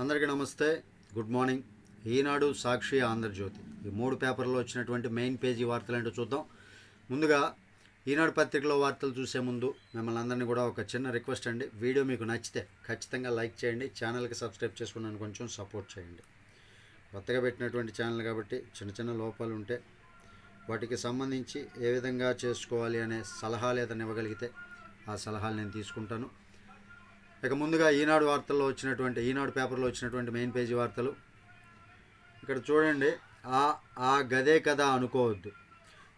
అందరికీ నమస్తే. Good morning. ఈనాడు సాక్షి ఆంధ్రజ్యోతి. ఈ మూడు పేపర్లో వచ్చినటువంటి మెయిన్ పేజీ వార్తలు ఏంటో చూద్దాం. ముందుగా ఈనాడు పత్రికలో వార్తలు చూసే ముందు మిమ్మల్ని అందరినీ కూడా ఒక చిన్న రిక్వెస్ట్ అండి. వీడియో మీకు నచ్చితే ఖచ్చితంగా లైక్ చేయండి ఛానల్కి సబ్స్క్రైబ్ చేసుకున్నాను కొంచెం సపోర్ట్ చేయండి. కొత్తగా పెట్టినటువంటి ఛానల్ కాబట్టి చిన్న చిన్న లోపాలు ఉంటే వాటికి సంబంధించి ఏ విధంగా చేసుకోవాలి అనే సలహాలు ఏదైనా ఇవ్వగలిగితే ఆ సలహాలు నేను తీసుకుంటాను. ఇక ముందుగా ఈనాడు వార్తల్లో వచ్చినటువంటి ఈనాడు పేపర్లో వచ్చినటువంటి మెయిన్ పేజీ వార్తలు. ఇక్కడ చూడండి ఆ ఆ గదే కదా అనుకోవద్దు.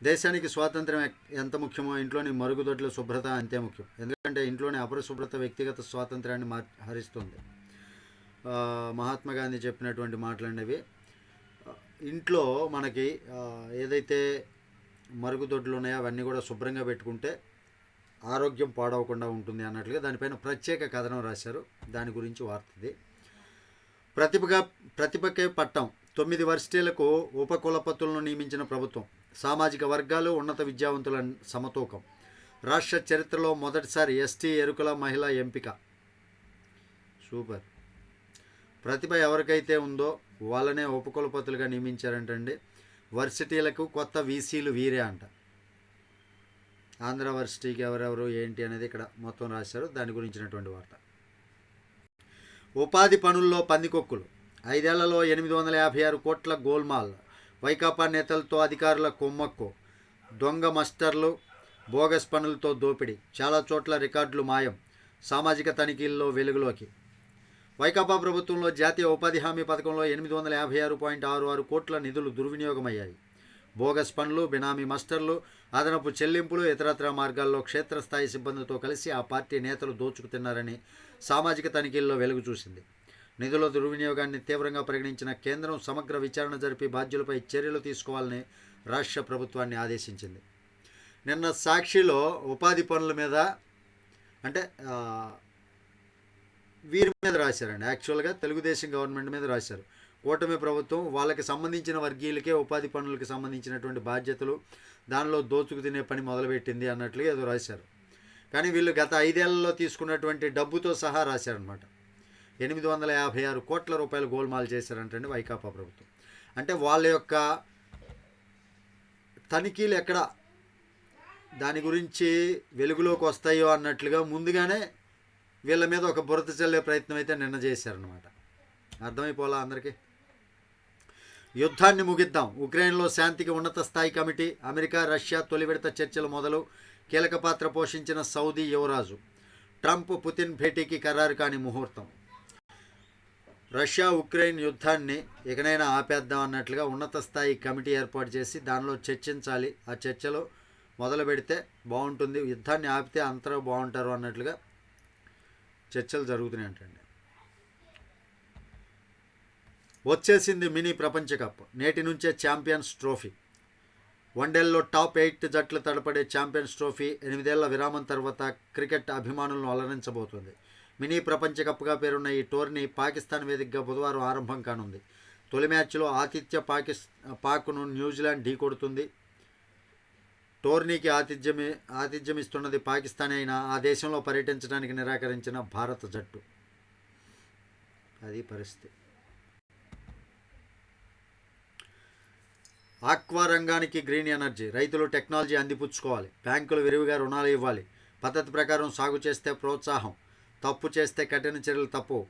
దేశానికి స్వాతంత్రం ఎంత ముఖ్యమో ఇంట్లోని మరుగుదొడ్ల శుభ్రత అంతే ముఖ్యం. ఎందుకంటే ఇంట్లోని అపరిశుభ్రత వ్యక్తిగత స్వాతంత్రాన్ని మార్ హరిస్తుంది. మహాత్మా గాంధీ చెప్పినటువంటి మాటలు అనేవి ఇంట్లో మనకి ఏదైతే మరుగుదొడ్లు ఉన్నాయో అవన్నీ కూడా శుభ్రంగా పెట్టుకుంటే ఆరోగ్యం పాడవకుండా ఉంటుంది అన్నట్లుగా దానిపైన ప్రత్యేక కథనం రాశారు. దాని గురించి వార్తది. ప్రతిభగా ప్రతిభకే పట్టం. తొమ్మిది వర్సిటీలకు ఉపకులపతులను నియమించిన ప్రభుత్వం. సామాజిక వర్గాలు ఉన్నత విద్యావంతుల సమతూకం. రాష్ట్ర చరిత్రలో మొదటిసారి ఎస్టీ ఎరుకుల మహిళ ఎంపిక. సూపర్. ప్రతిభ ఎవరికైతే ఉందో వాళ్ళనే ఉపకులపతులుగా నియమించారంటండి. వర్సిటీలకు కొత్త వీసీలు వీరే అంట. ఆంధ్ర వర్సిటీకి ఎవరెవరు ఏంటి అనేది ఇక్కడ మొత్తం రాశారు. దాని గురించినటువంటి వార్త. ఉపాధి పనుల్లో పందికొక్కులు. ఐదేళ్ళలో ఎనిమిది వందల యాభై ఆరు కోట్ల గోల్మాల్. వైకాపా నేతలతో అధికారుల కొమ్మక్కు. దొంగ మస్టర్లు బోగస్ పనులతో దోపిడీ. చాలా చోట్ల రికార్డులు మాయం. సామాజిక తనిఖీల్లో వెలుగులోకి. వైకాపా ప్రభుత్వంలో జాతీయ ఉపాధి హామీ పథకంలో ఎనిమిది వందల యాభై ఆరు పాయింట్ ఆరు ఆరు కోట్ల నిధులు దుర్వినియోగమయ్యాయి. బోగస్ పనులు బినామీ మస్టర్లు అదనపు చెల్లింపులు ఇతరత్ర మార్గాల్లో క్షేత్రస్థాయి సిబ్బందితో కలిసి ఆ పార్టీ నేతలు దోచుకుతున్నారని సామాజిక తనిఖీల్లో వెలుగు చూసింది. నిధుల దుర్వినియోగాన్ని తీవ్రంగా పరిగణించిన కేంద్రం సమగ్ర విచారణ జరిపి బాధ్యులపై చర్యలు తీసుకోవాలని రాష్ట్ర ప్రభుత్వాన్ని ఆదేశించింది. నిన్న సాక్షిలో ఉపాధి పనుల మీద అంటే వీరి మీద రాశారండి. యాక్చువల్గా తెలుగుదేశం గవర్నమెంట్ మీద రాశారు. కూటమి ప్రభుత్వం వాళ్ళకి సంబంధించిన వర్గీయులకే ఉపాధి పనులకు సంబంధించినటువంటి బాధ్యతలు దానిలో దోచుకు తినే పని మొదలుపెట్టింది అన్నట్లుగా ఏదో రాశారు. కానీ వీళ్ళు గత ఐదేళ్ళలో తీసుకున్నటువంటి డబ్బుతో సహా రాశారనమాట ఎనిమిది వందల యాభై ఆరు కోట్ల రూపాయలు గోల్మాల్ చేశారంటండి వైకాపా ప్రభుత్వం. అంటే వాళ్ళ యొక్క తనిఖీలు ఎక్కడ దాని గురించి వెలుగులోకి వస్తాయో అన్నట్లుగా ముందుగానే వీళ్ళ మీద ఒక బురద చల్లే ప్రయత్నం అయితే నిన్న చేశారనమాట అర్థమైపోలా అందరికీ? యుద్ధాన్ని ముగిద్దాం. ఉక్రెయిన్లో శాంతికి ఉన్నత స్థాయి కమిటీ అమెరికా రష్యా తొలి విడత చర్చలు మొదలు కీలక పాత్ర పోషించిన సౌదీ యువరాజు. ట్రంప్ పుతిన్ భేటీకి ఖరారు కాని ముహూర్తం. రష్యా ఉక్రెయిన్ యుద్ధాన్ని ఇకనైనా ఆపేద్దాం అన్నట్లుగా ఉన్నత స్థాయి కమిటీ ఏర్పాటు చేసి దానిలో చర్చించాలి. ఆ చర్చలు మొదలు పెడితే బాగుంటుంది. యుద్ధాన్ని ఆపితే అంతరూ బాగుంటారు అన్నట్లుగా చర్చలు జరుగుతున్నాయి అంటండి వచ్చేసింది మినీ ప్రపంచ కప్. నేటి నుంచే ఛాంపియన్స్ ట్రోఫీ. వన్డేల్లో టాప్ ఎయిట్ జట్లు తడపడే ఛాంపియన్స్ ట్రోఫీ ఎనిమిదేళ్ళ విరామం తర్వాత క్రికెట్ అభిమానులను అలరించబోతుంది. మినీ ప్రపంచ కప్గా పేరున్న ఈ టోర్నీ పాకిస్తాన్ వేదికగా బుధవారం ఆరంభం కానుంది. తొలి మ్యాచ్లో ఆతిథ్య పాకిస్ పాక్ను న్యూజిలాండ్ ఢీకొడుతుంది టోర్నీకి ఆతిథ్యమి ఆతిథ్యమిస్తున్నది పాకిస్తాన్ అయినా ఆ దేశంలో పర్యటించడానికి నిరాకరించిన భారత జట్టు. అది పరిస్థితి. ఆక్వా రంగానికి గ్రీన్ ఎనర్జీ. రైతులు టెక్నాలజీ అందిపుచ్చుకోవాలి. బ్యాంకులు విరివిగా రుణాలు ఇవ్వాలి. పద్ధతి ప్రకారం సాగు చేస్తే ప్రోత్సాహం. తప్పు చేస్తే కఠిన చర్యలు తప్పు.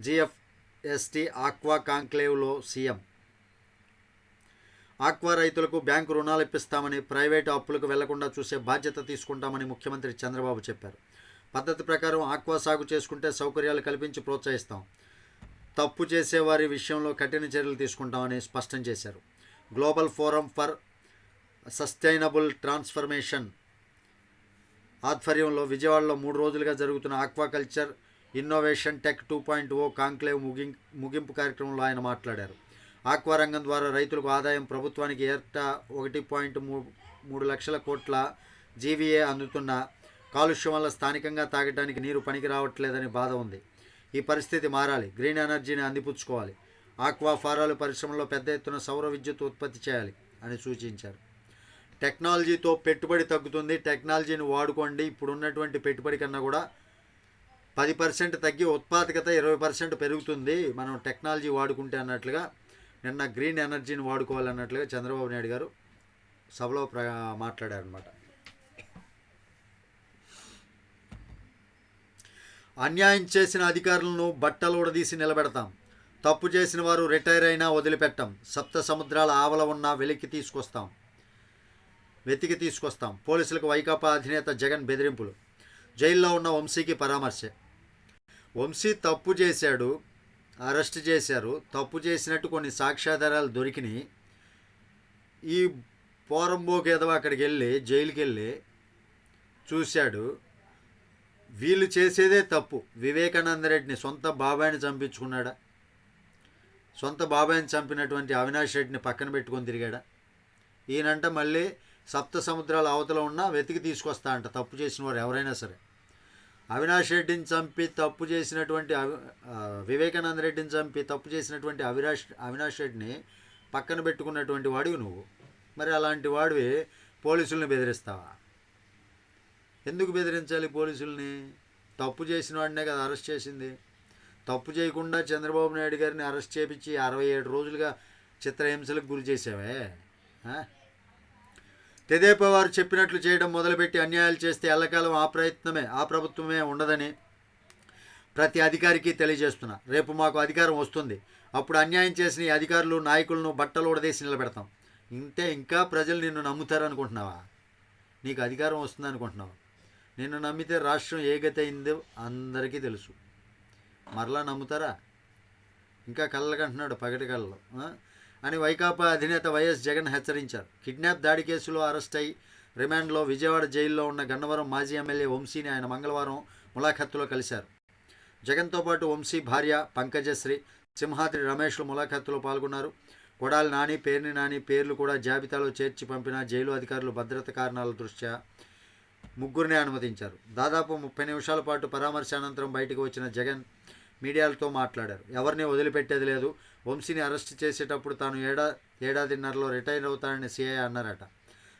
జిఎఫ్ఎస్టి ఆక్వా కాంక్లేవ్లో సీఎం. ఆక్వా రైతులకు బ్యాంకు రుణాలు ఇప్పిస్తామని ప్రైవేటు అప్పులకు వెళ్ళకుండా చూసే బాధ్యత తీసుకుంటామని ముఖ్యమంత్రి చంద్రబాబు చెప్పారు. పద్ధతి ప్రకారం ఆక్వా సాగు చేసుకుంటే సౌకర్యాలు కల్పించి ప్రోత్సహిస్తాం. తప్పు చేసేవారి విషయంలో కఠిన చర్యలు తీసుకుంటామని స్పష్టం చేశారు. Global forum for sustainable transformation. ఆధ్వర్యంలో విజయవాడలో మూడు రోజులుగా జరుగుతున్న aquaculture innovation tech two point O conclave ముగిం ముగింపు కార్యక్రమంలో ఆయన మాట్లాడారు. ఆక్వా రంగం ద్వారా రైతులకు ఆదాయం ప్రభుత్వానికి ఏటా ఒకటి పాయింట్ మూడు లక్షల కోట్ల జీవీఏ అందుతున్న కాలుష్యం వల్ల స్థానికంగా తాగడానికి నీరు పనికి రావట్లేదని బాధ ఉంది. ఈ పరిస్థితి మారాలి. గ్రీన్ ఎనర్జీని అందిపుచ్చుకోవాలి. ఆక్వా ఫారాలు పరిశ్రమలో పెద్ద ఎత్తున సౌర విద్యుత్ ఉత్పత్తి చేయాలి అని సూచించారు. టెక్నాలజీతో పెట్టుబడి తగ్గుతుంది. టెక్నాలజీని వాడుకోండి. ఇప్పుడున్నటువంటి పెట్టుబడి కన్నా కూడా పది పర్సెంట్ తగ్గి ఉత్పాదకత ఇరవై పర్సెంట్ పెరుగుతుంది. మనం టెక్నాలజీ వాడుకుంటే అన్నట్లుగా నిన్న గ్రీన్ ఎనర్జీని వాడుకోవాలన్నట్లుగా చంద్రబాబు నాయుడు గారు సభలో ప్ర మాట్లాడారనమాట అన్యాయం చేసిన అధికారులను బట్టలు ఉడదీసి నిలబెడతాం. తప్పు చేసిన వారు రిటైర్ అయినా వదిలిపెట్టం. సప్త సముద్రాల ఆవల ఉన్న వెలికి తీసుకొస్తాం. వెతికి తీసుకొస్తాం. పోలీసులకు వైకాపా అధినేత జగన్ బెదిరింపులు. జైల్లో ఉన్న వంశీకి పరామర్శ. వంశీ తప్పు చేశాడు అరెస్ట్ చేశారు. తప్పు చేసినట్టు కొన్ని సాక్ష్యాధారాలు దొరికినాయి. ఈ పోరంబోకి ఎదవ అక్కడికి వెళ్ళి జైలుకి వెళ్ళి చూశాడు. వీళ్ళు చేసేదే తప్పు. వివేకానంద రెడ్డిని సొంత బాబాయిని చంపించుకున్నాడా? సొంత బాబాయిని చంపినటువంటి అవినాష్ రెడ్డిని పక్కన పెట్టుకొని తిరిగాడా? ఈయనంట మళ్ళీ సప్త సముద్రాల అవతల ఉన్న వెతికి తీసుకొస్తా అంట తప్పు చేసిన వారు ఎవరైనా సరే. అవినాష్ రెడ్డిని చంపి తప్పు చేసినటువంటి అవి వివేకానంద రెడ్డిని చంపి తప్పు చేసినటువంటి అవినాష్ అవినాష్ రెడ్డిని పక్కన పెట్టుకున్నటువంటి వాడివి నువ్వు. మరి అలాంటి వాడివి పోలీసుల్ని బెదిరిస్తావా? ఎందుకు బెదిరించాలి పోలీసుల్ని? తప్పు చేసిన వాడినే కదా అరెస్ట్ చేసింది. తప్పు చేయకుండా చంద్రబాబు నాయుడు గారిని అరెస్ట్ చేపించి అరవై ఏడు రోజులుగా చిత్రహింసలకు గురి చేసావే తెదేపా వారు చెప్పినట్లు చేయడం మొదలుపెట్టి అన్యాయాలు చేస్తే ఎల్లకాలం ఆ ప్రయత్నమే ఆ ప్రభుత్వమే ఉండదని ప్రతి అధికారికి తెలియజేస్తున్నా. రేపు మాకు అధికారం వస్తుంది. అప్పుడు అన్యాయం చేసిన ఈ అధికారులు నాయకులను బట్టలు ఉడదీసి నిలబెడతాం. ఇంతే ఇంకా ప్రజలు నిన్ను నమ్ముతారనుకుంటున్నావా నీకు అధికారం వస్తుంది అనుకుంటున్నావా? నిన్ను నమ్మితే రాష్ట్రం ఏ గతి అయిందో అందరికీ తెలుసు. మరలా నమ్ముతారా? ఇంకా కళ్ళకంటున్నాడు పగటి కళ్ళలో అని వైకాపా అధినేత వైఎస్ జగన్ హెచ్చరించారు. కిడ్నాప్ దాడి కేసులో అరెస్ట్ అయి రిమాండ్లో విజయవాడ జైల్లో ఉన్న గన్నవరం మాజీ ఎమ్మెల్యే వంశీని ఆయన మంగళవారం ములాఖత్తులో కలిశారు. జగన్తో పాటు వంశీ భార్య పంకజశ్రీ సింహాద్రి రమేష్లు ములాఖత్తులో పాల్గొన్నారు. కొడాలి నాని పేర్ని నాని పేర్లు కూడా జాబితాలో చేర్చి పంపిన జైలు అధికారులు భద్రత కారణాల దృష్ట్యా ముగ్గురిని అనుమతించారు. దాదాపు ముప్పై నిమిషాల పాటు పరామర్శ అనంతరం బయటకు వచ్చిన జగన్ మీడియాలతో మాట్లాడారు. ఎవరిని వదిలిపెట్టేది లేదు. వంశీని అరెస్ట్ చేసేటప్పుడు తాను ఏడా ఏడాదిన్నరలో రిటైర్ అవుతానని సిఐ అన్నారట.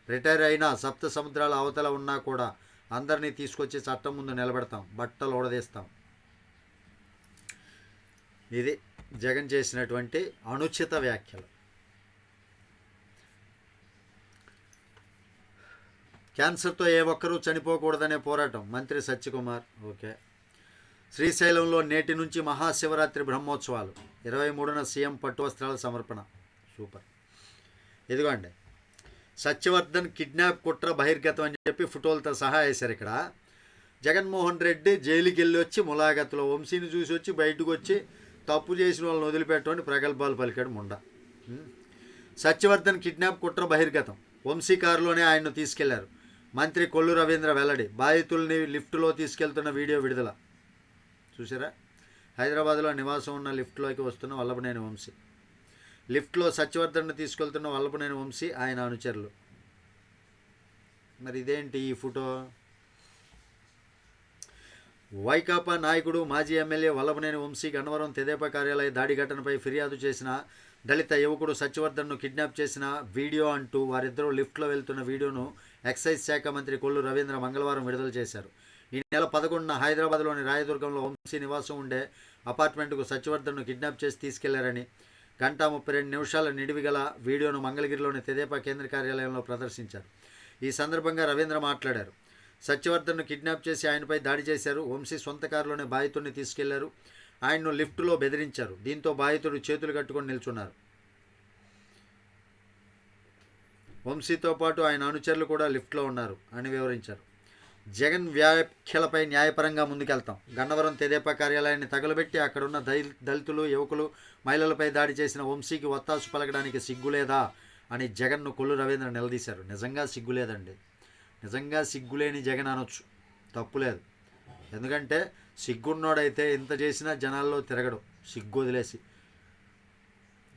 రిటైర్ అయినా సప్త సముద్రాల అవతల ఉన్నా కూడా అందరినీ తీసుకొచ్చి చట్టం ముందు నిలబెడతాం. బట్టలు ఓడదీస్తాం ఇది జగన్ చేసినటువంటి అనుచిత వ్యాఖ్యలు. క్యాన్సర్తో ఏ ఒక్కరూ చనిపోకూడదనే పోరాటం. మంత్రి సత్యకుమార్ ఓకే. శ్రీశైలంలో నేటి నుంచి మహాశివరాత్రి బ్రహ్మోత్సవాలు. ఇరవై మూడున సీఎం పట్టు వస్త్రాల సమర్పణ. సూపర్. ఇదిగోండి. సత్యవర్ధన్ కిడ్నాప్ కుట్ర బహిర్గతం అని చెప్పి ఫోటోలతో సహా వేశారు ఇక్కడ. జగన్మోహన్ రెడ్డి జైలుకి వెళ్ళి వచ్చి ములాగతలో వంశీని చూసి వచ్చి బయటకు వచ్చి తప్పు చేసిన వాళ్ళని వదిలిపెట్టమని ప్రగల్భాలు పలికాడు ముండ. సత్యవర్ధన్ కిడ్నాప్ కుట్ర బహిర్గతం. వంశీ కారులోనే ఆయన్ను తీసుకెళ్ళారు. మంత్రి కొల్లు రవీంద్ర వెల్లడి బాధితుల్ని లిఫ్టులో తీసుకెళ్తున్న వీడియో విడుదల. చూసారా హైదరాబాద్లో నివాసం ఉన్న లిఫ్ట్లోకి వస్తున్న వల్లభనేని వంశీ. లిఫ్ట్లో సత్యవర్ధన్ తీసుకెళ్తున్న వల్లభనేని వంశీ ఆయన అనుచరులు. మరి ఇదేంటి ఈ ఫోటో? వైకాపా నాయకుడు మాజీ ఎమ్మెల్యే వల్లభనేని వంశీ గన్నవరం తెదేపా కార్యాలయ దాడి ఘటనపై ఫిర్యాదు చేసిన దళిత యువకుడు సత్యవర్ధన్ను కిడ్నాప్ చేసిన వీడియో అంటూ వారిద్దరూ లిఫ్ట్లో వెళ్తున్న వీడియోను ఎక్సైజ్ శాఖ మంత్రి కొల్లు రవీంద్ర మంగళవారం విడుదల చేశారు. ఈ నెల పదకొండున హైదరాబాద్లోని రాయదుర్గంలో వంశీ నివాసం ఉండే అపార్ట్మెంట్కు సత్యవర్ధన్ను కిడ్నాప్ చేసి తీసుకెళ్ళారని గంట ముప్పై రెండు నిమిషాల నిడివి గల వీడియోను మంగళగిరిలోని తెదేపా కేంద్ర కార్యాలయంలో ప్రదర్శించారు. ఈ సందర్భంగా రవీంద్ర మాట్లాడారు. సత్యవర్ధన్ను కిడ్నాప్ చేసి ఆయనపై దాడి చేశారు. వంశీ సొంత కారులోనే బాధితుడిని తీసుకెళ్ళారు. ఆయన్ను లిఫ్టులో బెదిరించారు. దీంతో బాధితుడు చేతులు కట్టుకొని నిల్చున్నారు. వంశీతో పాటు ఆయన అనుచరులు కూడా లిఫ్ట్లో ఉన్నారు అని వివరించారు. జగన్ వ్యాఖ్యలపై న్యాయపరంగా ముందుకెళ్తాం. గన్నవరం తెదేపా కార్యాలయాన్ని తగలబెట్టి అక్కడున్న దళితులు యువకులు మహిళలపై దాడి చేసిన వంశీకి ఒత్తాసు పలకడానికి సిగ్గులేదా అని జగన్ను కొల్లు రవీంద్ర నిలదీశారు. నిజంగా సిగ్గులేదండి. నిజంగా సిగ్గులేని జగన్ అనొచ్చు. తప్పులేదు. ఎందుకంటే సిగ్గున్నోడైతే ఇంత చేసినా జనాల్లో తిరగడు. సిగ్గు వదిలేసి.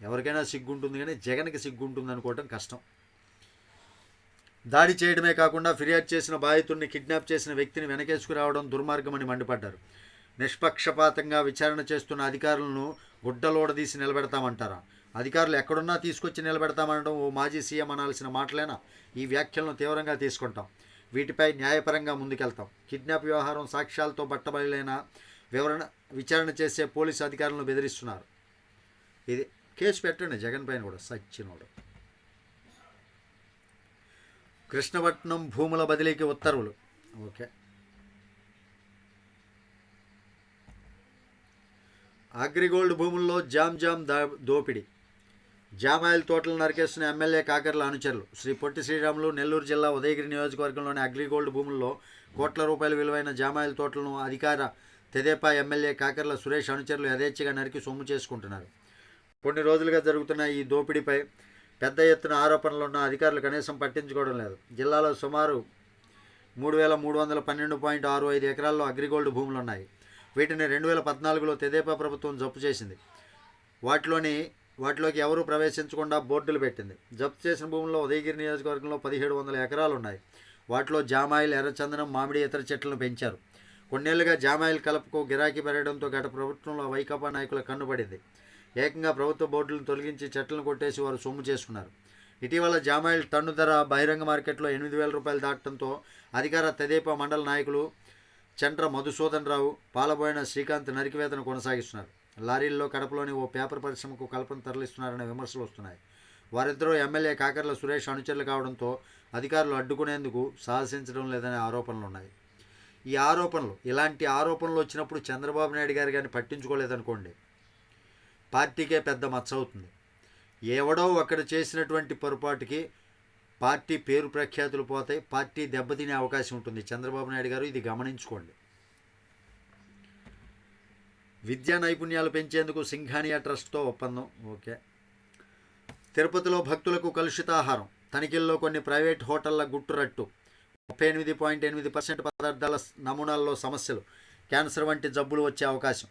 ఎవరికైనా సిగ్గుంటుంది కానీ జగన్కి సిగ్గుంటుంది అనుకోవటం కష్టం. దాడి చేయడమే కాకుండా ఫిర్యాదు చేసిన బాధితుడిని కిడ్నాప్ చేసిన వ్యక్తిని వెనకేసుకురావడం దుర్మార్గమని మండిపడ్డారు. నిష్పక్షపాతంగా విచారణ చేస్తున్న అధికారులను గుడ్డలోడదీసి నిలబెడతామంటారా? అధికారులు ఎక్కడున్నా తీసుకొచ్చి నిలబెడతామనడం ఓ మాజీ సీఎం అనాల్సిన మాటలేనా? ఈ వ్యాఖ్యలను తీవ్రంగా తీసుకుంటాం. వీటిపై న్యాయపరంగా ముందుకెళ్తాం. కిడ్నాప్ వ్యవహారం సాక్ష్యాలతో బట్టబయలైన? వివరణ విచారణ చేసే పోలీసు అధికారులను బెదిరిస్తున్నారు. ఇది కేసు పెట్టండి. జగన్ పైన కూడా సచ్చినోడు. కృష్ణపట్నం భూముల బదిలీకి ఉత్తర్వులు. ఓకే. అగ్రిగోల్డ్ భూముల్లో జామ్ జామ్ దా దోపిడీ. జామాయిల్ తోటలు నరికేస్తున్న ఎమ్మెల్యే కాకర్ల అనుచరులు. శ్రీ పొట్టి శ్రీరాములు నెల్లూరు జిల్లా ఉదయగిరి నియోజకవర్గంలోని అగ్రిగోల్డ్ భూముల్లో కోట్ల రూపాయల విలువైన జామాయిల్ తోటలను అధికార తెదేపా ఎమ్మెల్యే కాకర్ల సురేష్ అనుచరులు యథేచ్ఛగా నరికి సొమ్ము చేసుకుంటున్నారు. కొన్ని రోజులుగా జరుగుతున్న ఈ దోపిడీపై పెద్ద ఎత్తున ఆరోపణలు ఉన్న అధికారులు కనీసం పట్టించుకోవడం లేదు. జిల్లాలో సుమారు మూడు వేల మూడు వందల పన్నెండు పాయింట్ ఆరు ఐదు ఎకరాల్లో అగ్రిగోల్డ్ భూములు ఉన్నాయి. వీటిని రెండు వేల పద్నాలుగులో తెదేపా ప్రభుత్వం జప్తు చేసింది. వాటిలోని వాటిలోకి ఎవరూ ప్రవేశించకుండా బోర్డులు పెట్టింది. జప్తు చేసిన భూముల్లో ఉదయగిరి నియోజకవర్గంలో పదిహేడు వందల ఎకరాలు ఉన్నాయి. వాటిలో జామాయిల్ ఎర్రచందనం మామిడి ఇతర చెట్లను పెంచారు. కొన్నేళ్ళుగా జామాయిల్ కలపకు గిరాకీ పెరగడంతో గత ప్రభుత్వంలో వైకాపా నాయకుల కన్నుపడింది ఏకంగా ప్రభుత్వ బోర్డులను తొలగించి చెట్లను కొట్టేసి వారు సొమ్ము చేసుకున్నారు. ఇటీవల జామాయిల్ టన్ను ధర బహిరంగ మార్కెట్లో ఎనిమిది వేల రూపాయలు దాటడంతో అధికార తెదేపా మండల నాయకులు చండ్ర మధుసూదన్ రావు పాలబోయిన శ్రీకాంత్ నరికివేతను కొనసాగిస్తున్నారు. లారీల్లో కడపలోని ఓ పేపర్ పరిశ్రమకు కల్పన తరలిస్తున్నారనే విమర్శలు వస్తున్నాయి. వారిద్దరూ ఎమ్మెల్యే కాకర్ల సురేష్ అనుచరులు కావడంతో అధికారులు అడ్డుకునేందుకు సాహసించడం లేదనే ఆరోపణలు ఉన్నాయి. ఈ ఆరోపణలు ఇలాంటి ఆరోపణలు వచ్చినప్పుడు చంద్రబాబు నాయుడు గారు కానీ పట్టించుకోలేదనుకోండి. పార్టీకే పెద్ద మచ్చ అవుతుంది. ఎవడో ఒకడు చేసినటువంటి పొరపాటుకి పార్టీ పేరు ప్రఖ్యాతులు పోతాయి పార్టీ దెబ్బతినే అవకాశం ఉంటుంది. చంద్రబాబు నాయుడు గారు ఇది గమనించుకోండి. విద్యా నైపుణ్యాలు పెంచేందుకు సింఘానియా ట్రస్ట్తో ఒప్పందం. ఓకే. తిరుపతిలో భక్తులకు కలుషితాహారం. తనిఖీల్లో కొన్ని ప్రైవేట్ హోటళ్ళ గుట్టురట్టు. ముప్పై ఎనిమిది పాయింట్ ఎనిమిది పర్సెంట్ పదార్థాల నమూనాల్లో సమస్యలు. క్యాన్సర్ వంటి జబ్బులు వచ్చే అవకాశం.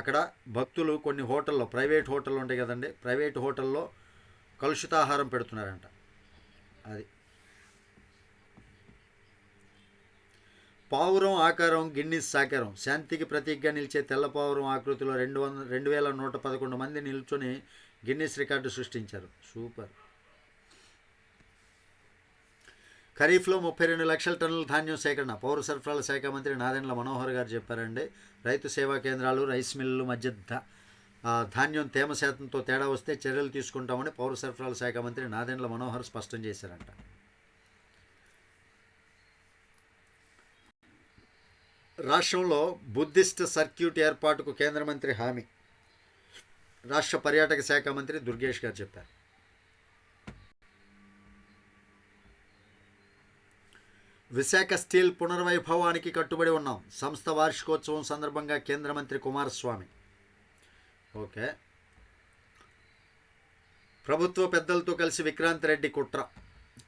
అక్కడ భక్తులు కొన్ని హోటల్లో ప్రైవేట్ హోటళ్ళు ఉంటాయి కదండి ప్రైవేట్ హోటల్లో కలుషితాహారం పెడుతున్నారంట. అది. పావురం ఆకారం గిన్నీస్ సాకారం. శాంతికి ప్రతీకగా నిలిచే తెల్ల పావురం ఆకృతిలో రెండు వంద రెండు వేల నూట పదకొండు మంది నిల్చొని గిన్నీస్ రికార్డు సృష్టించారు. సూపర్. ఖరీఫ్లో ముప్పై రెండు లక్షల టన్నుల ధాన్యం సేకరణ. పౌర సరఫరాల శాఖ మంత్రి నాదెండ్ల మనోహర్ గారు చెప్పారండి. రైతు సేవా కేంద్రాలు రైస్ మిల్లుల మధ్య ధాన్యం తేమ శాతంతో తేడా వస్తే చర్యలు తీసుకుంటామని పౌర సరఫరాల శాఖ మంత్రి నాదెండ్ల మనోహర్ స్పష్టం చేశారంట. రాష్ట్రంలో బుద్ధిస్ట్ సర్క్యూట్ ఏర్పాటుకు కేంద్ర మంత్రి హామీ. రాష్ట్ర పర్యాటక శాఖ మంత్రి దుర్గేష్ గారు చెప్పారు. విశాఖ స్టీల్ పునర్వైభవానికి కట్టుబడి ఉన్నాం. సంస్థ వార్షికోత్సవం సందర్భంగా కేంద్ర మంత్రి కుమారస్వామి. ఓకే. ప్రభుత్వ పెద్దలతో కలిసి విక్రాంత్ రెడ్డి కుట్ర.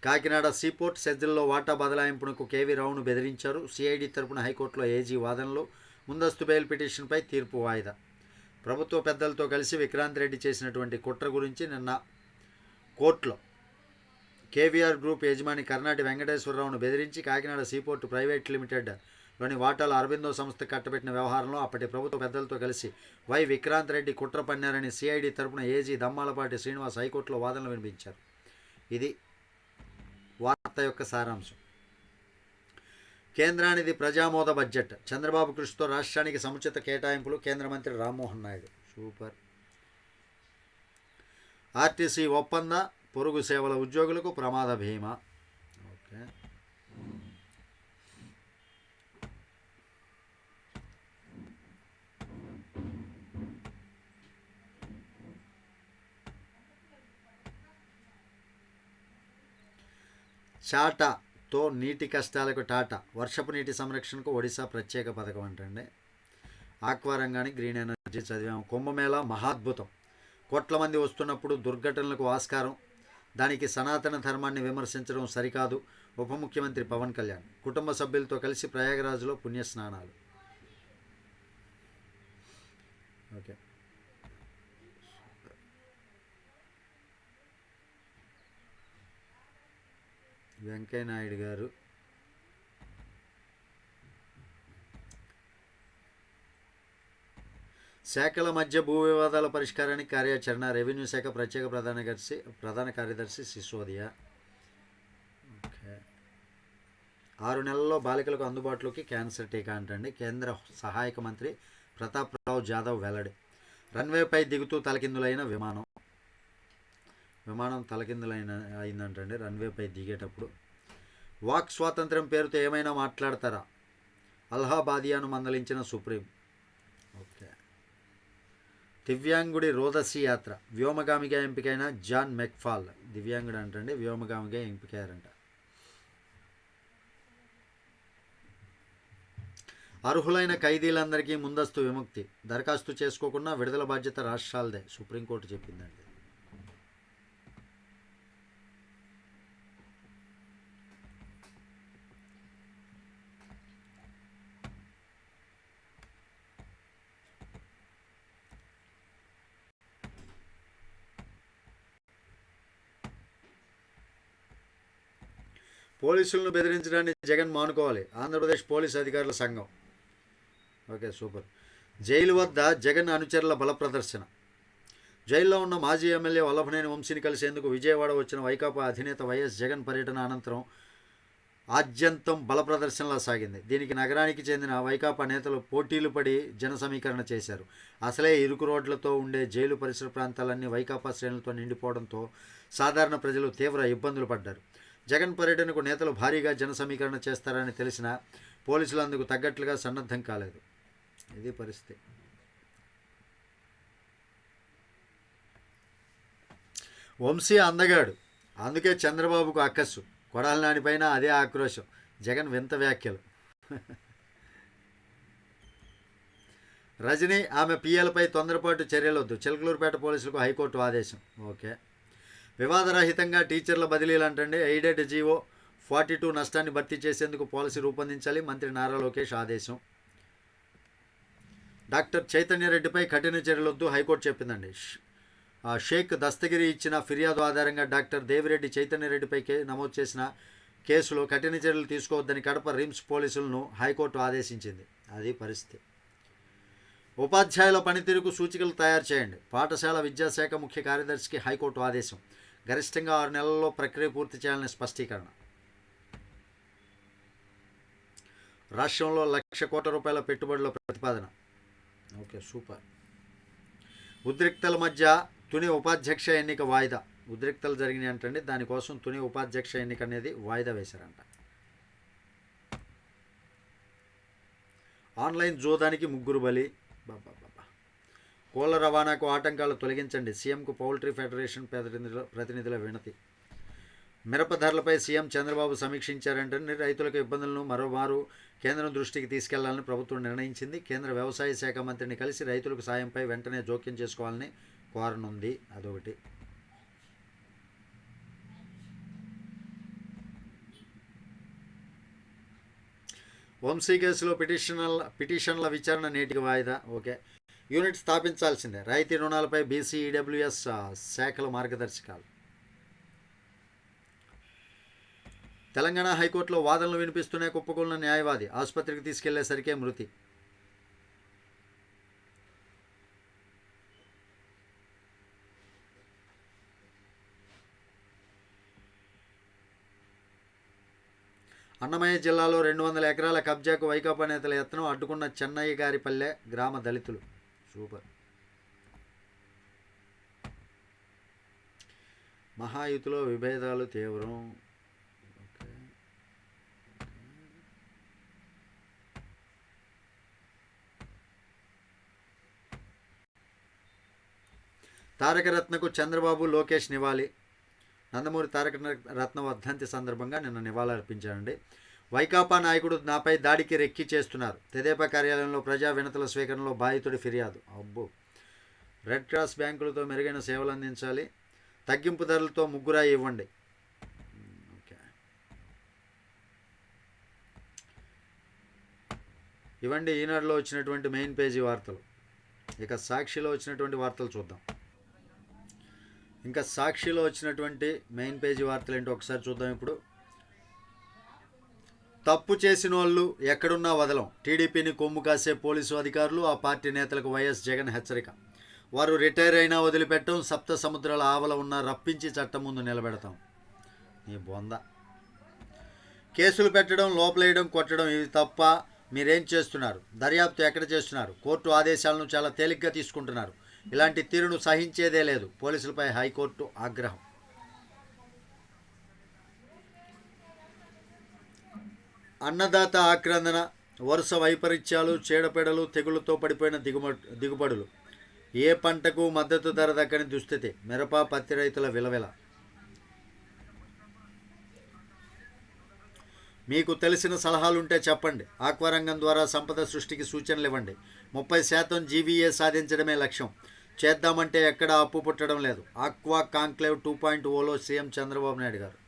కాకినాడ సీపోర్ట్ సెజ్జల్లో వాటా బదలాయింపునకు కేవీ రావును బెదిరించారు. సిఐడి తరపున హైకోర్టులో ఏజీ వాదనలు ముందస్తు బెయిల్ పిటిషన్పై తీర్పు వాయిదా. ప్రభుత్వ పెద్దలతో కలిసి విక్రాంత్ రెడ్డి చేసినటువంటి కుట్ర గురించి నిన్న కోర్టులో కేవీఆర్ గ్రూప్ యజమాని కర్ణాటి వెంకటేశ్వరరావును బెదిరించి కాకినాడ సీపోర్టు ప్రైవేట్ లిమిటెడ్లోని వాటాలు అరబిందో సంస్థ కట్టబెట్టిన వ్యవహారంలో అప్పటి ప్రభుత్వ పెద్దలతో కలిసి వై విక్రాంత్ రెడ్డి కుట్ర పన్నారని సిఐడి తరపున ఏజీ దమ్మాలపాటి శ్రీనివాస్ హైకోర్టులో వాదనలు వినిపించారు. ఇది వార్త యొక్క సారాంశం. కేంద్రానిది ప్రజామోద బడ్జెట్. చంద్రబాబు కృషితో రాష్ట్రానికి సముచిత కేటాయింపులు కేంద్ర మంత్రి రామ్మోహన్ నాయుడు. సూపర్. ఆర్టీసీ ఒప్పంద పొరుగు సేవల ఉద్యోగులకు ప్రమాద భీమా. ఓకే. చాటాతో నీటి కష్టాలకు టాటా. వర్షపు నీటి సంరక్షణకు ఒడిశా ప్రత్యేక పథకం అంటండి. ఆక్వారంగాని గ్రీన్ ఎనర్జీ చదివాము. కుంభమేళ మహాద్భుతం. కోట్ల మంది వస్తున్నప్పుడు దుర్ఘటనలకు ఆస్కారం. దానికి సనాతన ధర్మాన్ని విమర్శించడం సరికాదు ఉప ముఖ్యమంత్రి పవన్ కళ్యాణ్. కుటుంబ సభ్యులతో కలిసి ప్రయాగరాజ్లో పుణ్యస్నానాలు. ఓకే. వెంకయ్య నాయుడు గారు శాఖల మధ్య భూ వివాదాల పరిష్కారానికి కార్యాచరణ రెవెన్యూ శాఖ ప్రత్యేక ప్రధాన కార్యదర్శి ప్రధాన కార్యదర్శి సిసోదియా. ఓకే. ఆరు నెలల్లో బాలికలకు అందుబాటులోకి క్యాన్సర్ టీకా అంటండి. కేంద్ర సహాయక మంత్రి ప్రతాప్ రావు జాదవ్ వెల్లడి. రన్వేపై దిగుతూ తలకిందులైన విమానం. విమానం తలకిందులైన అయిందంటండి రన్వేపై దిగేటప్పుడు. వాక్ స్వాతంత్రం పేరుతో ఏమైనా మాట్లాడతారా? అల్హాబాదియాను మందలించిన సుప్రీం. ఓకే. దివ్యాంగుడి రోదసి యాత్ర. వ్యోమగామిగా ఎంపికైన జాన్ మెక్ఫాల్. దివ్యాంగుడు అంటండి వ్యోమగామిగా ఎంపికయ్యారంట. అర్హులైన ఖైదీలందరికీ ముందస్తు విముక్తి. దరఖాస్తు చేసుకోకుండా విడుదల బాధ్యత రాష్ట్రాలదే సుప్రీంకోర్టు చెప్పిందండి. పోలీసులను బెదిరించడాన్ని జగన్ మానుకోవాలి. ఆంధ్రప్రదేశ్ పోలీస్ అధికారుల సంఘం. Okay super. జైలు వద్ద జగన్ అనుచరుల బల ప్రదర్శన. జైల్లో ఉన్న మాజీ ఎమ్మెల్యే వల్లభనేని వంశీని కలిసేందుకు విజయవాడ వచ్చిన వైకాపా అధినేత వైఎస్ జగన్ పర్యటన అనంతరం ఆద్యంతం బల ప్రదర్శనలా సాగింది. దీనికి నగరానికి చెందిన వైకాపా నేతలు పోటీలు పడి జన సమీకరణ చేశారు. అసలే ఇరుకు రోడ్లతో ఉండే జైలు పరిసర ప్రాంతాలన్నీ వైకాపా శ్రేణులతో నిండిపోవడంతో సాధారణ ప్రజలు తీవ్ర ఇబ్బందులు పడ్డారు. జగన్ పర్యటనకు నేతలు భారీగా జన సమీకరణ చేస్తారని తెలిసిన పోలీసులు అందుకు తగ్గట్లుగా సన్నద్ధం కాలేదు. ఇది పరిస్థితి. వంశీ అందగాడు. అందుకే చంద్రబాబుకు అక్కస్సు కొడాల నానిపైన అదే ఆక్రోశం. జగన్ వింత వ్యాఖ్యలు. రజనీ ఆమె పిఎలపై తొందరపాటు చర్యలొద్దు. చిలకలూరుపేట పోలీసులకు హైకోర్టు ఆదేశం. ఓకే. వివాదరహితంగా టీచర్ల బదిలీలు అంటండి ఎయిడెడ్ జీవో ఫార్టీ టూ నష్టాన్ని భర్తీ చేసేందుకు పాలసీ రూపొందించాలి. మంత్రి నారా లోకేష్ ఆదేశం. డాక్టర్ చైతన్యరెడ్డిపై కఠిన చర్యలొద్దు హైకోర్టు చెప్పిందండి. షేక్ దస్తగిరి ఇచ్చిన ఫిర్యాదు ఆధారంగా డాక్టర్ దేవిరెడ్డి చైతన్యరెడ్డిపై కే నమోదు చేసిన కేసులో కఠిన చర్యలు తీసుకోవద్దని కడప రిమ్స్ పోలీసులను హైకోర్టు ఆదేశించింది. అది పరిస్థితి. ఉపాధ్యాయుల పనితీరుకు సూచికలు తయారు చేయండి. పాఠశాల విద్యాశాఖ ముఖ్య కార్యదర్శికి హైకోర్టు ఆదేశం. గరిష్టంగా ఆరు నెలల్లో ప్రక్రియ పూర్తి చేయాలని స్పష్టీకరణ. రాష్ట్రంలో లక్ష కోట్ల రూపాయల పెట్టుబడుల ప్రతిపాదన. Okay super. ఉద్రిక్తల మధ్య తుని ఉపాధ్యక్ష ఎన్నిక వాయిదా. ఉద్రిక్తలు జరిగినాయి అంటండి దానికోసం తుని ఉపాధ్యక్ష ఎన్నిక అనేది వాయిదా వేశారంట. ఆన్లైన్ జోదానికి ముగ్గురు బలి. బాబా. కోళ్ళ రవాణాకు ఆటంకాలు తొలగించండి. సీఎంకు పౌల్ట్రీ ఫెడరేషన్ ప్రతినిధుల ప్రతినిధుల వినతి. మిరప ధరలపై సీఎం చంద్రబాబు సమీక్షించారంటే రైతులకు ఇబ్బందులను మరోమారు కేంద్రం దృష్టికి తీసుకెళ్ళాలని ప్రభుత్వం నిర్ణయించింది. కేంద్ర వ్యవసాయ శాఖ మంత్రిని కలిసి రైతులకు సాయంపై వెంటనే జోక్యం చేసుకోవాలని కోరనుంది. అదొకటి. వంశీ కేసులో పిటిషనల్ పిటిషన్ల విచారణ నేటికి వాయిదా. ఓకే. యూనిట్ స్థాపించాల్సిందే. రాయితీ రుణాలపై బీసీ ఈడబ్ల్యూఎస్ శాఖల మార్గదర్శకాలు. తెలంగాణ హైకోర్టులో వాదనలు వినిపిస్తూనే కుప్పకూలిన న్యాయవాది ఆసుపత్రికి తీసుకెళ్ళేసరికే మృతి. అన్నమయ్య జిల్లాలో రెండు వందల ఎకరాల కబ్జాకు వైకాపా నేతల యత్నం అడ్డుకున్న చెన్నయ్య గారిపల్లె గ్రామ దళితులు. సూపర్ మహాయుతిలో విభేదాలు తీవ్రం. ఓకే. తారకరత్నకు చంద్రబాబు లోకేష్ నివాళి. నందమూరి తారక రత్న వర్ధంతి సందర్భంగా నిన్న నివాళులర్పించారండి. వైకాపా నాయకుడు నాపై దాడికి రెక్కి చేస్తున్నారు. తెదేపా కార్యాలయంలో ప్రజా వినతుల స్వీకరణలో బాధితుడి ఫిర్యాదు. అబ్బో! రెడ్ క్రాస్ బ్యాంకులతో మెరుగైన సేవలు అందించాలి. తగ్గింపు ధరలతో ముగ్గురాయి ఇవ్వండి. ఓకే. ఇవ్వండి ఈనాడులో వచ్చినటువంటి మెయిన్ పేజీ వార్తలు. ఇక సాక్షిలో వచ్చినటువంటి వార్తలు చూద్దాం. ఇంకా సాక్షిలో వచ్చినటువంటి మెయిన్ పేజీ వార్తలు ఏంటో ఒకసారి చూద్దాం ఇప్పుడు. తప్పు చేసిన వాళ్ళు ఎక్కడున్నా వదలం. టీడీపీని కొమ్ము కాసే పోలీసు అధికారులు ఆ పార్టీ నేతలకు వైఎస్ జగన్ హెచ్చరిక. వారు రిటైర్ అయినా వదిలిపెట్టం సప్త సముద్రాల ఆవల ఉన్న రప్పించి చట్టం ముందు నిలబెడతాం. నీ బొంద. కేసులు పెట్టడం లోపలేయడం కొట్టడం ఇవి తప్ప మీరేం చేస్తున్నారు? దర్యాప్తు ఎక్కడ చేస్తున్నారు? కోర్టు ఆదేశాలను చాలా తేలిగ్గా తీసుకుంటున్నారు. ఇలాంటి తీరును సహించేదే లేదు. పోలీసులపై హైకోర్టు ఆగ్రహం. అన్నదాత ఆక్రందన వరుస వైపరీత్యాలు చీడపీడలు తెగుళ్ళతో పడిపోయిన దిగుమ దిగుబడులు. ఏ పంటకు మద్దతు ధర దక్కని దుస్థితి? మిరప పత్తి రైతుల విలవిల. మీకు తెలిసిన సలహాలుంటే చెప్పండి. ఆక్వా రంగం ద్వారా సంపద సృష్టికి సూచనలు ఇవ్వండి. ముప్పై శాతం జీవీఏ సాధించడమే లక్ష్యం. చేద్దామంటే ఎక్కడ అప్పు పుట్టడం లేదు. ఆక్వా కాంక్లేవ్ టూ పాయింట్ ఓలో సీఎం చంద్రబాబు నాయుడు గారు.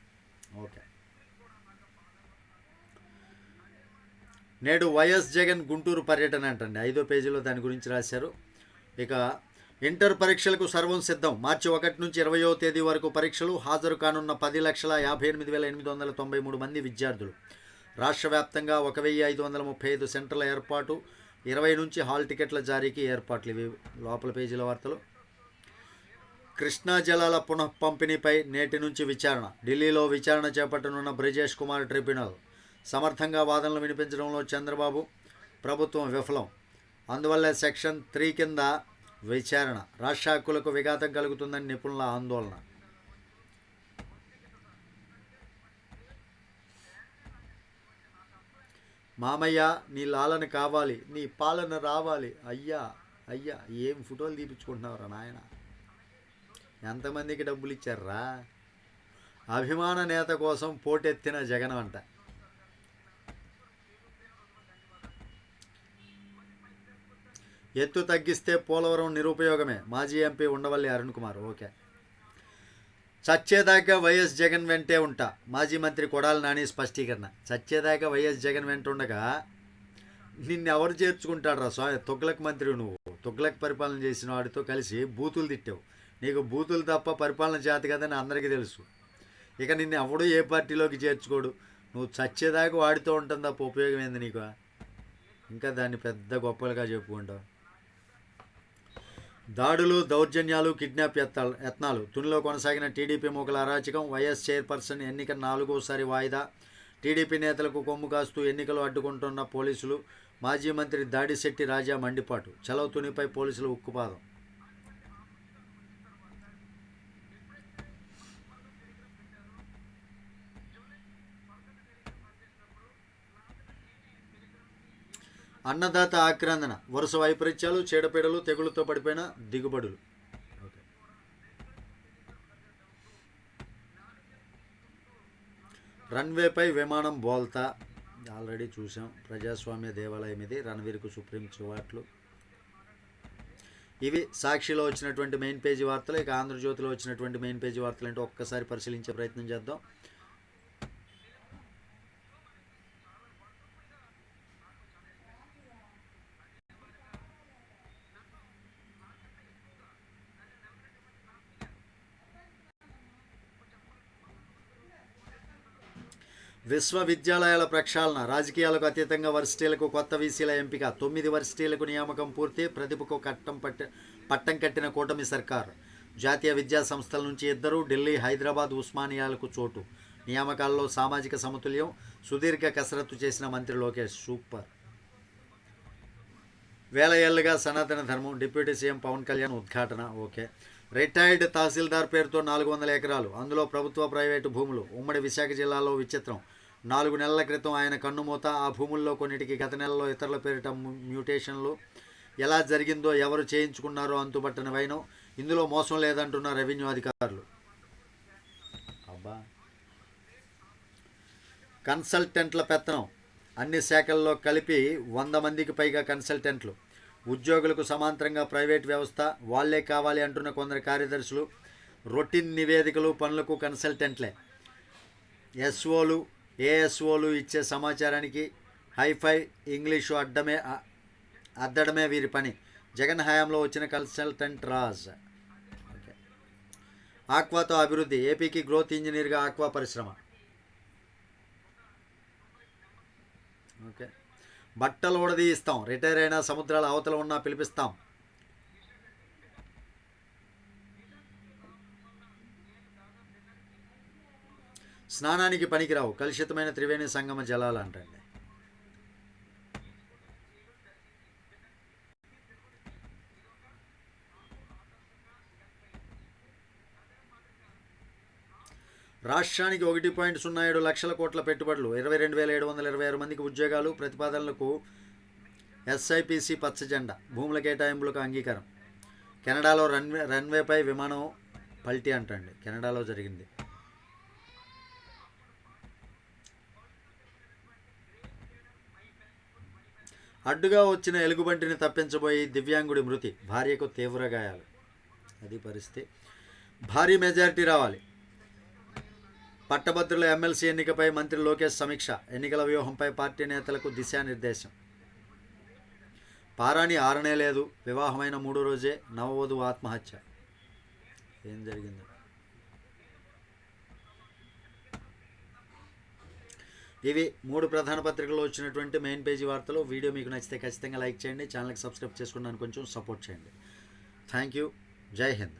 ఓకే. నేడు వైఎస్ జగన్ గుంటూరు పర్యటన అంటండి. ఐదో పేజీలో దాని గురించి రాశారు. ఇక ఇంటర్ పరీక్షలకు సర్వం సిద్ధం. మార్చి ఒకటి నుంచి ఇరవయో తేదీ వరకు పరీక్షలు హాజరు కానున్న పది లక్షల యాభై ఎనిమిది వేల ఎనిమిది వందల తొంభై మూడు మంది విద్యార్థులు. రాష్ట్ర వ్యాప్తంగా ఒక వెయ్యి ఐదు వందల ముప్పై ఐదు సెంటర్ల ఏర్పాటు ఇరవై నుంచి హాల్ టికెట్ల జారీకి ఏర్పాట్లు. ఇవి లోపల పేజీల వార్తలు. కృష్ణా జలాల పునఃపంపిణీపై నేటి నుంచి విచారణ. ఢిల్లీలో విచారణ చేపట్టనున్న బ్రిజేష్ కుమార్ ట్రిబ్యునల్. సమర్థంగా వాదనలు వినిపించడంలో చంద్రబాబు ప్రభుత్వం విఫలం. అందువల్ల సెక్షన్ త్రీ కింద విచారణ. రాష్ట్ర హక్కులకు విఘాతం కలుగుతుందని నిపుణుల ఆందోళన. మామయ్య నీ లాలన కావాలి నీ పాలన రావాలి. అయ్యా అయ్యా ఏం ఫోటోలు తీపించుకుంటున్నావురా నాయన? ఎంతమందికి డబ్బులు ఇచ్చారా అభిమాన నేత కోసం పోటెత్తిన జగన్ అంట. ఎత్తు తగ్గిస్తే పోలవరం నిరుపయోగమే. మాజీ ఎంపీ ఉండవల్లి అరుణ్ కుమార్ ఓకే. చచ్చేదాకా వైఎస్ జగన్ వెంటే ఉంటా. మాజీ మంత్రి కొడాలి నాని స్పష్టీకరణ. చచ్చేదాకా వైఎస్ జగన్ వెంట ఉండగా నిన్ను ఎవరు చేర్చుకుంటాడు రా స్వామి? తొగ్లక్ మంత్రి నువ్వు. తొగ్లక్ పరిపాలన చేసిన వాడితో కలిసి బూతులు తిట్టావు. నీకు బూతులు తప్ప పరిపాలన చేత కదని అందరికీ తెలుసు. ఇక నిన్ను ఎవడు ఏ పార్టీలోకి చేర్చుకోడు. నువ్వు చచ్చేదాకా వాడితో ఉంటుంది? తప్ప ఉపయోగం ఏంది నీకు? ఇంకా దాన్ని పెద్ద గొప్పలుగా చెప్పుకుంటావు. దాడులు దౌర్జన్యాలు కిడ్నాప్ యత్నాలు యత్నాలు. తునిలో కొనసాగిన టీడీపీ మూకల అరాచకం వైఎస్ చైర్పర్సన్ ఎన్నిక నాలుగోసారి వాయిదా. టీడీపీ నేతలకు కొమ్ము కాస్తూ ఎన్నికలు అడ్డుకుంటున్న పోలీసులు మాజీ మంత్రి దాడిశెట్టి రాజా మండిపాటు. చలవ తునిపై పోలీసులు ఉక్కుపాదం. అన్నదాత ఆక్రందన వరుస వైపరీత్యాలు చీడపీడలు తెగులతో పడిపోయిన దిగుబడులు. రన్వేపై విమానం బోల్తా. ఆల్రెడీ చూసాం ప్రజాస్వామ్య దేవాలయం ఇది రణవీర్కు సుప్రీం చివాట్లు ఇవి సాక్షిలో వచ్చినటువంటి మెయిన్ పేజీ వార్తలు ఇక ఆంధ్రజ్యోతిలో వచ్చినటువంటి మెయిన్ పేజీ వార్తలు అంటే ఒక్కసారి పరిశీలించే ప్రయత్నం చేద్దాం. విశ్వవిద్యాలయాల ప్రక్షాళన రాజకీయాలకు అతీతంగా వర్సిటీలకు కొత్త వీసీల ఎంపిక తొమ్మిది వర్సిటీలకు నియామకం పూర్తి ప్రతిభకు కట్టం పట్ట పట్టం కట్టిన కూటమి సర్కార్. జాతీయ విద్యా సంస్థల నుంచి ఇద్దరు ఢిల్లీ హైదరాబాద్ ఉస్మానియాలకు చోటు. నియామకాల్లో సామాజిక సమతుల్యం సుదీర్ఘ కసరత్తు చేసిన మంత్రి లోకేష్ సూపర్. వేల ఏళ్ళుగా సనాతన ధర్మం డిప్యూటీ సీఎం పవన్ కళ్యాణ్ ఉద్ఘాటన ఓకే. రిటైర్డ్ తహసీల్దార్ పేరుతో నాలుగు వందల ఎకరాలు అందులో ప్రభుత్వ ప్రైవేటు భూములు ఉమ్మడి విశాఖ జిల్లాలో విచిత్రం. నాలుగు నెలల క్రితం ఆయన కన్నుమూత ఆ భూముల్లో కొన్నిటికి గత నెలలో ఇతరుల పేరిట మ్యూటేషన్లు ఎలా జరిగిందో ఎవరు చేయించుకున్నారో అంతుబట్టని వైనం. ఇందులో మోసం లేదంటున్న రెవెన్యూ అధికారులు. అబ్బా. కన్సల్టెంట్ల పెత్తనం. అన్ని శాఖల్లో కలిపి వంద మందికి పైగా కన్సల్టెంట్లు. ఉద్యోగులకు సమాంతరంగా ప్రైవేట్ వ్యవస్థ వాళ్ళే కావాలి అంటున్న కొందరు కార్యదర్శులు రొటీన్ నివేదికలు పనులకు కన్సల్టెంట్లే. ఎస్ఓలు ఏఎస్ఓలు ఇచ్చే సమాచారానికి హైఫై ఇంగ్లీషు అడ్డమే అద్దడమే వీరి పని. జగన్ హయాంలో వచ్చిన కన్సల్టెంట్ రాజ్. ఓకే. ఆక్వాతో అభివృద్ధి ఏపీకి గ్రోత్ ఇంజనీర్గా ఆక్వా పరిశ్రమ. ఓకే. బట్టలు ఊడదీయిస్తాం రిటైర్ అయిన సముద్రాల అవతల ఉన్నా పిలిపిస్తాం. స్నానానికి పనికిరావు. కలుషితమైన త్రివేణి సంగమ జలాలు అంటండి. రాష్ట్రానికి ఒకటి పాయింట్ సున్నా ఏడు లక్షల కోట్ల పెట్టుబడులు ఇరవై రెండు వేల ఏడు వందల ఇరవై ఆరు మందికి ఉద్యోగాలు ప్రతిపాదనలకు ఎస్ఐపిసి పచ్చ జెండా భూముల కేటాయింపులకు అంగీకారం. కెనడాలో రన్వే రన్వేపై విమానం పల్టీ అంటండి. కెనడాలో జరిగింది. అడ్డుగా వచ్చిన ఎలుగుబంటిని తప్పించబోయి దివ్యాంగుడి మృతి భార్యకు తీవ్ర గాయాలు. అది పరిస్థితి. భారీ మెజారిటీ రావాలి. పట్టభద్రుల ఎమ్మెల్సీ ఎన్నికపై మంత్రి లోకేష్ సమీక్ష. ఎన్నికల వ్యూహంపై పార్టీ నేతలకు దిశానిర్దేశం. పారాణి ఆరనే లేదు. వివాహమైన మూడో రోజే నవవధువు ఆత్మహత్య. ఏం జరిగింది. ఇవి మూడు ప్రధాన పత్రికల్లో వచ్చినటువంటి మెయిన్ పేజీ వార్తలు. వీడియో మీకు నచ్చితే ఖచ్చితంగా లైక్ చేయండి. ఛానల్కి సబ్స్క్రైబ్ చేసుకున్నాను కొంచెం సపోర్ట్ చేయండి. థ్యాంక్ యూ జై హింద్.